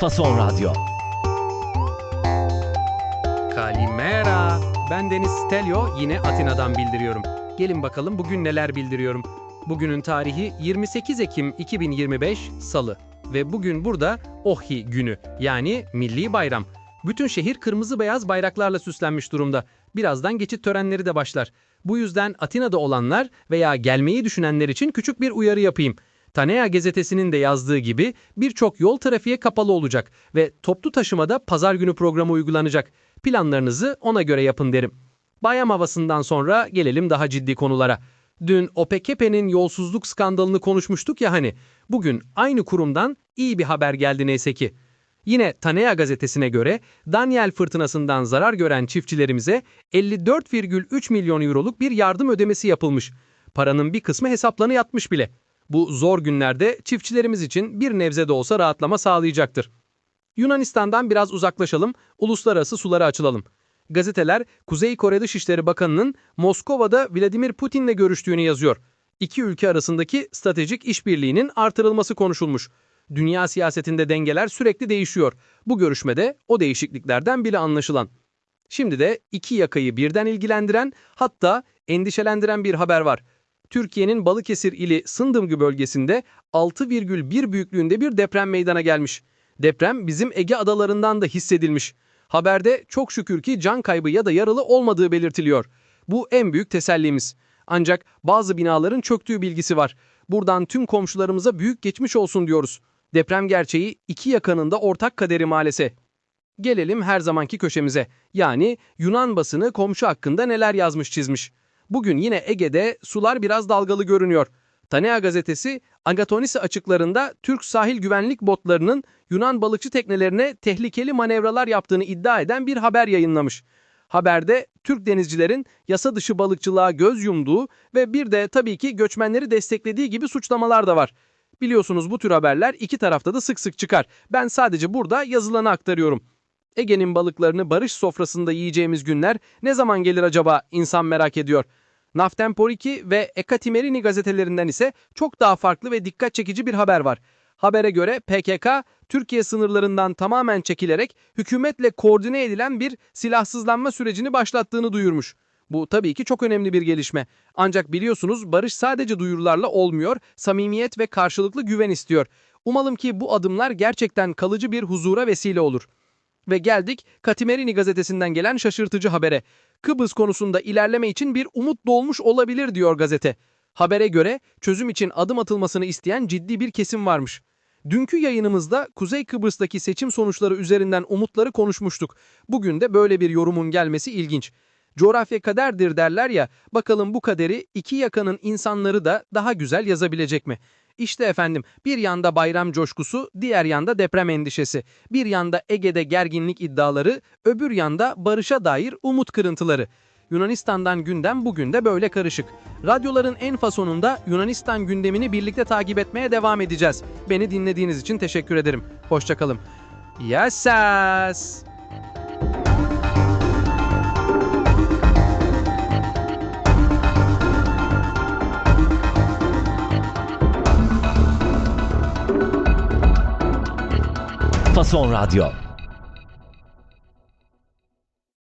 Fason Radyo. Kalimera. Ben Deniz Stelio yine Atina'dan bildiriyorum. Gelin bakalım bugün neler bildiriyorum. Bugünün tarihi 28 Ekim 2025 Salı ve bugün burada Ohi günü yani milli bayram. Bütün şehir kırmızı beyaz bayraklarla süslenmiş durumda. Birazdan geçit törenleri de başlar. Bu yüzden Atina'da olanlar veya gelmeyi düşünenler için küçük bir uyarı yapayım. Tanea gazetesinin de yazdığı gibi birçok yol trafiğe kapalı olacak ve toplu taşımada pazar günü programı uygulanacak. Planlarınızı ona göre yapın derim. Bayram havasından sonra gelelim daha ciddi konulara. Dün OPKP'nin yolsuzluk skandalını konuşmuştuk ya hani. Bugün aynı kurumdan iyi bir haber geldi neyse ki. Yine Tanea gazetesine göre Daniel fırtınasından zarar gören çiftçilerimize 54,3 milyon euroluk bir yardım ödemesi yapılmış. Paranın bir kısmı hesaplarına yatmış bile. Bu zor günlerde çiftçilerimiz için bir nebze de olsa rahatlama sağlayacaktır. Yunanistan'dan biraz uzaklaşalım, uluslararası sulara açılalım. Gazeteler Kuzey Kore Dışişleri Bakanı'nın Moskova'da Vladimir Putin'le görüştüğünü yazıyor. İki ülke arasındaki stratejik işbirliğinin artırılması konuşulmuş. Dünya siyasetinde dengeler sürekli değişiyor. Bu görüşmede o değişikliklerden biri anlaşılan. Şimdi de iki yakayı birden ilgilendiren hatta endişelendiren bir haber var. Türkiye'nin Balıkesir ili Sındımgı bölgesinde 6,1 büyüklüğünde bir deprem meydana gelmiş. Deprem bizim Ege adalarından da hissedilmiş. Haberde çok şükür ki can kaybı ya da yaralı olmadığı belirtiliyor. Bu en büyük tesellimiz. Ancak bazı binaların çöktüğü bilgisi var. Buradan tüm komşularımıza büyük geçmiş olsun diyoruz. Deprem gerçeği iki yakanın da ortak kaderi maalesef. Gelelim her zamanki köşemize. Yani Yunan basını komşu hakkında neler yazmış çizmiş. Bugün yine Ege'de sular biraz dalgalı görünüyor. Tanea gazetesi Agatonisi açıklarında Türk sahil güvenlik botlarının Yunan balıkçı teknelerine tehlikeli manevralar yaptığını iddia eden bir haber yayınlamış. Haberde Türk denizcilerin yasa dışı balıkçılığa göz yumduğu ve bir de tabii ki göçmenleri desteklediği gibi suçlamalar da var. Biliyorsunuz bu tür haberler iki tarafta da sık sık çıkar. Ben sadece burada yazılanı aktarıyorum. Ege'nin balıklarını barış sofrasında yiyeceğimiz günler ne zaman gelir acaba insan merak ediyor. Naftemporiki ve Ekatimerini gazetelerinden ise çok daha farklı ve dikkat çekici bir haber var. Habere göre PKK, Türkiye sınırlarından tamamen çekilerek hükümetle koordine edilen bir silahsızlanma sürecini başlattığını duyurmuş. Bu tabii ki çok önemli bir gelişme. Ancak biliyorsunuz barış sadece duyurularla olmuyor, samimiyet ve karşılıklı güven istiyor. Umalım ki bu adımlar gerçekten kalıcı bir huzura vesile olur. Ve geldik Katimerini gazetesinden gelen şaşırtıcı habere. Kıbrıs konusunda ilerleme için bir umut doğmuş olabilir diyor gazete. Habere göre çözüm için adım atılmasını isteyen ciddi bir kesim varmış. Dünkü yayınımızda Kuzey Kıbrıs'taki seçim sonuçları üzerinden umutları konuşmuştuk. Bugün de böyle bir yorumun gelmesi ilginç. Coğrafya kaderdir derler ya, bakalım bu kaderi iki yakanın insanları da daha güzel yazabilecek mi? İşte efendim bir yanda bayram coşkusu, diğer yanda deprem endişesi. Bir yanda Ege'de gerginlik iddiaları, öbür yanda barışa dair umut kırıntıları. Yunanistan'dan gündem bugün de böyle karışık. Radyoların en fasonunda Yunanistan gündemini birlikte takip etmeye devam edeceğiz. Beni dinlediğiniz için teşekkür ederim. Hoşçakalın. Yassas! Fason Radyo.